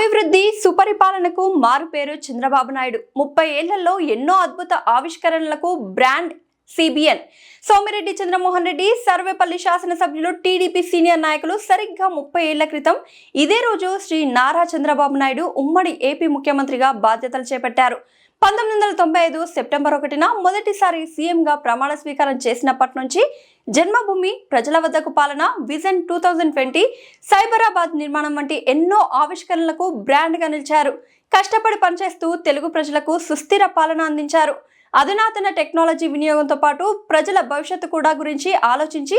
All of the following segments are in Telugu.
అభివృద్ధి సుపరిపాలనకు మారుపేరు చంద్రబాబు నాయుడు. ముప్పై ఏళ్ళలో ఎన్నో అద్భుత ఆవిష్కరణలకు బ్రాండ్ సిబిఎన్. సోమిరెడ్డి చంద్రమోహన్ రెడ్డి సర్వేపల్లి శాసనసభ్యులు టీడీపీ సీనియర్ నాయకులు సరిగ్గా ముప్పై ఏళ్ళ క్రితం ఇదే రోజు శ్రీ నారా చంద్రబాబు నాయుడు ఉమ్మడి ఏపీ ముఖ్యమంత్రిగా బాధ్యతలు చేపట్టారు. పంతొమ్మిది వందల తొంభై ఐదు సెప్టెంబర్ ఒకటిన మొదటిసారి సీఎంగా ప్రమాణ స్వీకారం చేసినప్పటి నుంచి జన్మభూమి ప్రజల వద్దకు పాలన vision two thousand twenty Cyberabad నిర్మాణం వంటి ఎన్నో ఆవిష్కరణలకు బ్రాండ్గా నిలిచారు. కష్టపడి పనిచేస్తూ తెలుగు ప్రజలకు సుస్థిర పాలన అందించారు. అధునాతన టెక్నాలజీ వినియోగంతో పాటు ప్రజల భవిష్యత్తు కూడా గురించి ఆలోచించి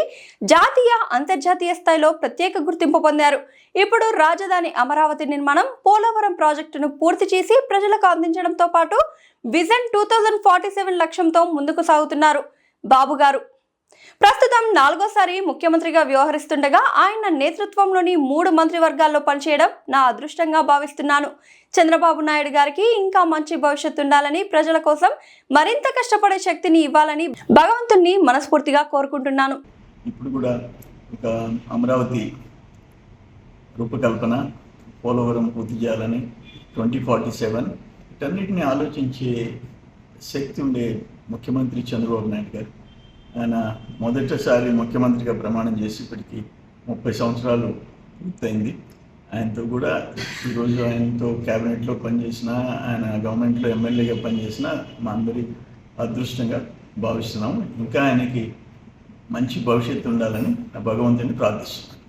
జాతీయ అంతర్జాతీయ స్థాయిలో ప్రత్యేక గుర్తింపు పొందారు. ఇప్పుడు రాజధాని అమరావతి నిర్మాణం పోలవరం ప్రాజెక్టును పూర్తి చేసి ప్రజలకు అందించడంతో పాటు vision two thousand forty seven లక్ష్యంతో ముందుకు సాగుతున్నారు. బాబు గారు ప్రస్తుతం నాలుగోసారి ముఖ్యమంత్రిగా వ్యవహరిస్తుండగా ఆయన నేతృత్వంలోని మూడు మంత్రివర్గాల్లో పనిచేయడం నా అదృష్టంగా భావిస్తున్నాను. చంద్రబాబు నాయుడు గారికి ఇంకా మంచి భవిష్యత్తు ఉండాలని ప్రజల కోసం మరింత కష్టపడే శక్తిని ఇవ్వాలని భగవంతుణ్ణి మనస్ఫూర్తిగా కోరుకుంటున్నాను. ఇప్పుడు కూడా ఒక అమరావతి రూపకల్పన పోలవరం పూర్తి చేయాలని ట్వంటీ ఫార్టీ సెవెన్ వీటన్నిటిని ఆలోచించే శక్తి ఉండే ముఖ్యమంత్రి చంద్రబాబు నాయుడు గారు. ఆయన మొదటిసారి ముఖ్యమంత్రిగా ప్రమాణం చేసి ఇప్పటికి ముప్పై సంవత్సరాలు పూర్తయింది. ఆయనతో కూడా ఈరోజు ఆయనతో క్యాబినెట్లో పనిచేసిన ఆయన గవర్నమెంట్లో ఎమ్మెల్యేగా పనిచేసిన మా అందరి అదృష్టంగా భావిస్తున్నాము. ఇంకా ఆయనకి మంచి భవిష్యత్తు ఉండాలని భగవంతుని ప్రార్థిస్తున్నాను.